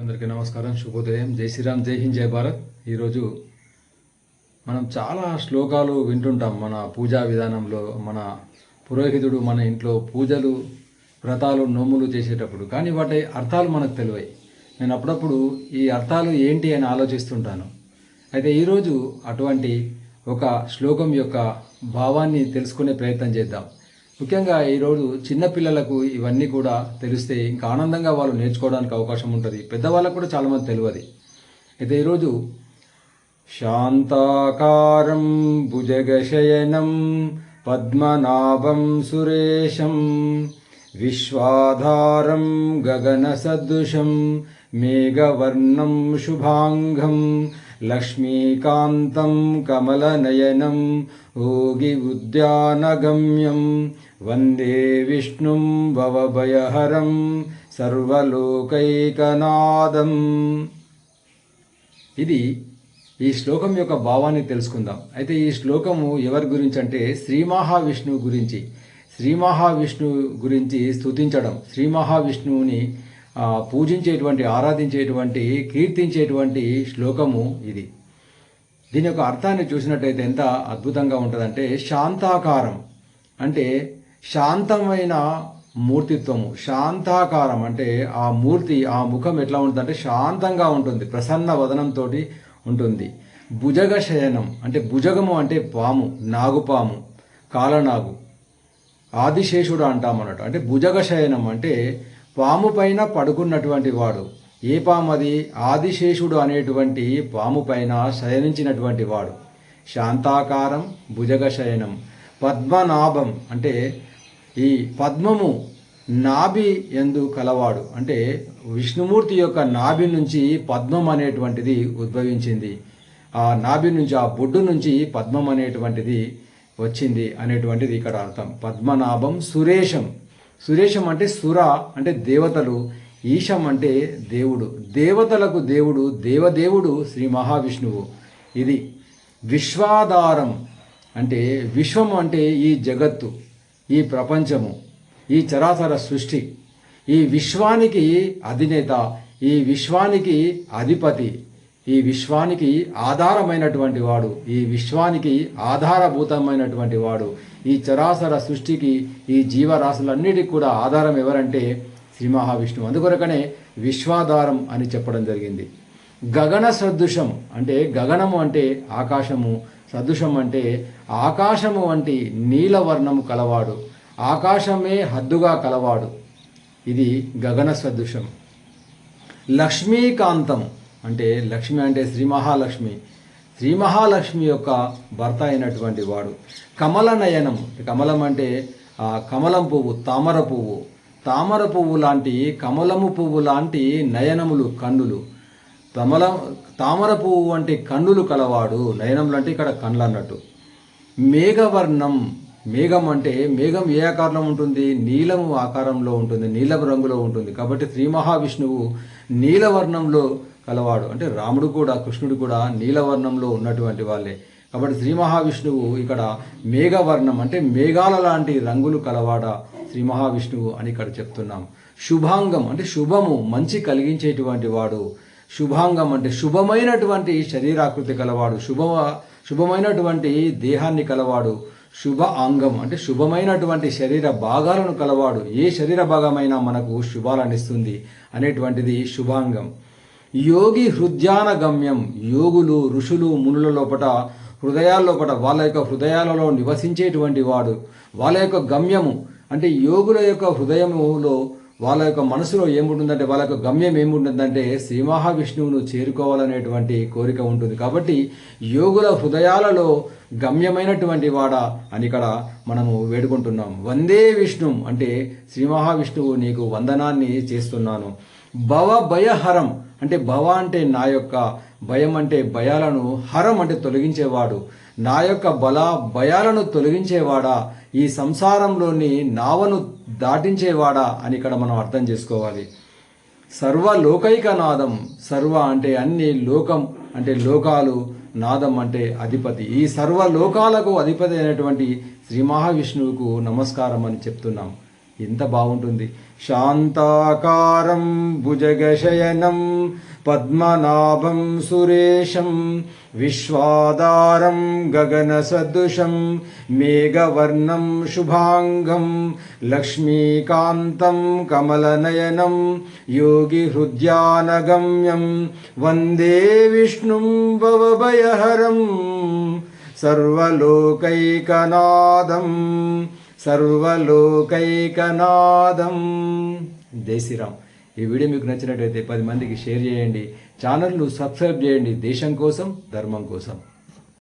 అందరికీ నమస్కారం. శుభోదయం. జై శ్రీరామ్ జై హింద్ జై భారత్. ఈరోజు మనం చాలా శ్లోకాలు వింటుంటాం మన పూజా విధానంలో. మన పురోహితుడు మన ఇంట్లో పూజలు వ్రతాలు నోములు చేసేటప్పుడు. కానీ వాటి అర్థాలు మనకు తెలివాయి నేను అప్పుడప్పుడు ఈ అర్థాలు ఏంటి అని ఆలోచిస్తుంటాను. అయితే ఈరోజు అటువంటి ఒక శ్లోకం యొక్క భావాన్ని తెలుసుకునే ప్రయత్నం చేద్దాం. ముఖ్యంగా ఈరోజు చిన్నపిల్లలకు ఇవన్నీ కూడా తెలిస్తే ఇంకా ఆనందంగా వాళ్ళు నేర్చుకోవడానికి అవకాశం ఉంటుంది. పెద్దవాళ్ళకు కూడా చాలామంది తెలియదు అయితే ఈరోజు శాంతాకారం భుజగశయనం పద్మనాభం సురేశం విశ్వాధారం గగన సదృశం మేఘవర్ణం శుభాంగం లక్ష్మీకాంతం కమలనయనం ఓగి ఉద్యానగమ్యం వందే విష్ణుం భవభయహరం సర్వలోకైకనాదం. ఇది ఈ శ్లోకం యొక్క భావాన్ని తెలుసుకుందాం. అయితే ఈ శ్లోకము ఎవరి గురించి అంటే శ్రీ మహావిష్ణువు గురించి. శ్రీ మహావిష్ణువు గురించి స్తుతించడం. శ్రీ మహావిష్ణువుని పూజించేటువంటి ఆరాధించేటువంటి కీర్తించేటువంటి శ్లోకము ఇది. దీని యొక్క అర్థాన్ని చూసినట్టయితే ఎంత అద్భుతంగా ఉంటుందంటే శాంతాకారం. అంటే శాంతమైన మూర్తిత్వము. శాంతాకారం అంటే ఆ మూర్తి ఆ ముఖం ఎట్లా ఉంటుందంటే శాంతంగా ఉంటుంది. ప్రసన్న వదనంతో ఉంటుంది. భుజగ శయనం అంటే భుజగము అంటే పాము నాగుపాము కాలనాగు. ఆదిశేషుడు అంటాం అన్నట్టు. అంటే భుజగ శయనం అంటే పాము పైన పడుకున్నటువంటి వాడు. ఏ పాము అది? ఆదిశేషుడు అనేటువంటి పాము పైన శయనించినటువంటి వాడు. శాంతాకారం భుజగ శయనం పద్మనాభం అంటే ఈ పద్మము నాభి ఎందు కలవాడు. అంటే విష్ణుమూర్తి యొక్క నాభి నుంచి పద్మం అనేటువంటిది ఉద్భవించింది. ఆ నాభి నుంచి ఆ బొడ్డు నుంచి పద్మం అనేటువంటిది వచ్చింది అనేటువంటిది ఇక్కడ అర్థం. పద్మనాభం సురేషం. సురేషం అంటే సుర అంటే దేవతలు ఈశం అంటే దేవుడు. దేవతలకు దేవుడు దేవదేవుడు శ్రీ మహావిష్ణువు. ఇది విశ్వాధారం అంటే విశ్వం అంటే ఈ జగత్తు ఈ ప్రపంచము ఈ చరాచర సృష్టి. ఈ విశ్వానికి అధినేత ఈ విశ్వానికి అధిపతి. ఈ విశ్వానికి ఆధారమైనటువంటి వాడు ఈ విశ్వానికి ఆధారభూతమైనటువంటి వాడు ఈ చరాసర సృష్టికి ఈ జీవరాశులన్నిటికి కూడా ఆధారం ఎవరంటే శ్రీ మహావిష్ణువు. అందుకొరకనే విశ్వాధారం అని చెప్పడం జరిగింది. గగన సదృశం అంటే గగనము అంటే ఆకాశము సదృశం అంటే ఆకాశము వంటి నీలవర్ణము కలవాడు ఆకాశమే హద్దుగా కలవాడు. ఇది గగన సదృశం. లక్ష్మీకాంతం అంటే లక్ష్మి అంటే శ్రీ మహాలక్ష్మి. శ్రీ మహాలక్ష్మి యొక్క భర్త అయినటువంటి వాడు. కమల నయనం. కమలం అంటే ఆ కమలం పువ్వు తామర పువ్వు. తామర పువ్వు లాంటి కమలము పువ్వు లాంటి నయనములు కన్నులు. కమల తామర పువ్వు వంటి కన్నులు కలవాడు. నయనములు అంటే ఇక్కడ కళ్ళు అన్నట్టు. మేఘవర్ణం. మేఘం అంటే మేఘం ఏ ఆకారంలో ఉంటుంది? నీలము ఆకారంలో ఉంటుంది నీలం రంగులో ఉంటుంది. కాబట్టి శ్రీ మహావిష్ణువు నీలవర్ణంలో కలవాడు. అంటే రాముడు కూడా కృష్ణుడు కూడా నీలవర్ణంలో ఉన్నటువంటి వాళ్ళే. కాబట్టి శ్రీ మహావిష్ణువు ఇక్కడ మేఘవర్ణం అంటే మేఘాల లాంటి రంగులు కలవాడ శ్రీ మహావిష్ణువు అని ఇక్కడ చెప్తున్నాం. శుభాంగం అంటే శుభము మంచి కలిగించేటువంటి వాడు. శుభాంగం అంటే శుభమైనటువంటి శరీరాకృతి కలవాడు. శుభ శుభమైనటువంటి దేహాన్ని కలవాడు. శుభ అంగం అంటే శుభమైనటువంటి శరీర భాగాలను కలవాడు. ఏ శరీర భాగమైనా మనకు శుభాలనిస్తుంది అనేటువంటిది శుభాంగం. యోగి హృద్యాన గమ్యం యోగులు ఋషులు మునుల లోపట హృదయాల్లోపట వాళ్ళ యొక్క హృదయాలలో నివసించేటువంటి వాడు. వాళ్ళ యొక్క గమ్యము అంటే యోగుల యొక్క హృదయములో వాళ్ళ యొక్క మనసులో ఏముంటుందంటే వాళ్ళ యొక్క గమ్యం ఏముంటుందంటే శ్రీ మహావిష్ణువును చేరుకోవాలనేటువంటి కోరిక ఉంటుంది. కాబట్టి యోగుల హృదయాలలో గమ్యమైనటువంటి వాడా అని ఇక్కడ మనము వేడుకుంటున్నాం. వందే విష్ణు అంటే శ్రీ మహావిష్ణువు నీకు వందనాన్ని చేస్తున్నాను. భవ భయహరం అంటే భవ అంటే నా యొక్క భయం అంటే భయాలను హరం అంటే తొలగించేవాడు. నా యొక్క బల భయాలను తొలగించేవాడా? ఈ సంసారంలోని నావను దాటించేవాడా? అని ఇక్కడ మనం అర్థం చేసుకోవాలి. సర్వ లోకైక నాదం సర్వ అంటే అన్ని లోకం అంటే లోకాలు నాదం అంటే అధిపతి. ఈ సర్వ లోకాలకు అధిపతి అయినటువంటి శ్రీ మహావిష్ణువుకు నమస్కారం అని చెప్తున్నాం. ఎంత బాగుంటుంది. శాంతాకారం భుజగశయనం పద్మనాభం సురేశం విశ్వాదారం గగనసదృశం మేఘవర్ణం శుభాంగం లక్ష్మీకాంతం కమలనయనం యోగిహృద్యానగమ్యం వందే విష్ణుం భవభయహరం సర్వలోకైకనాదం సర్వలోకైకనాదం. జై శ్రీరామ్. ఈ వీడియో మీకు నచ్చినట్టయితే పది మందికి షేర్ చేయండి. ఛానల్ను సబ్స్క్రైబ్ చేయండి. దేశం కోసం ధర్మం కోసం.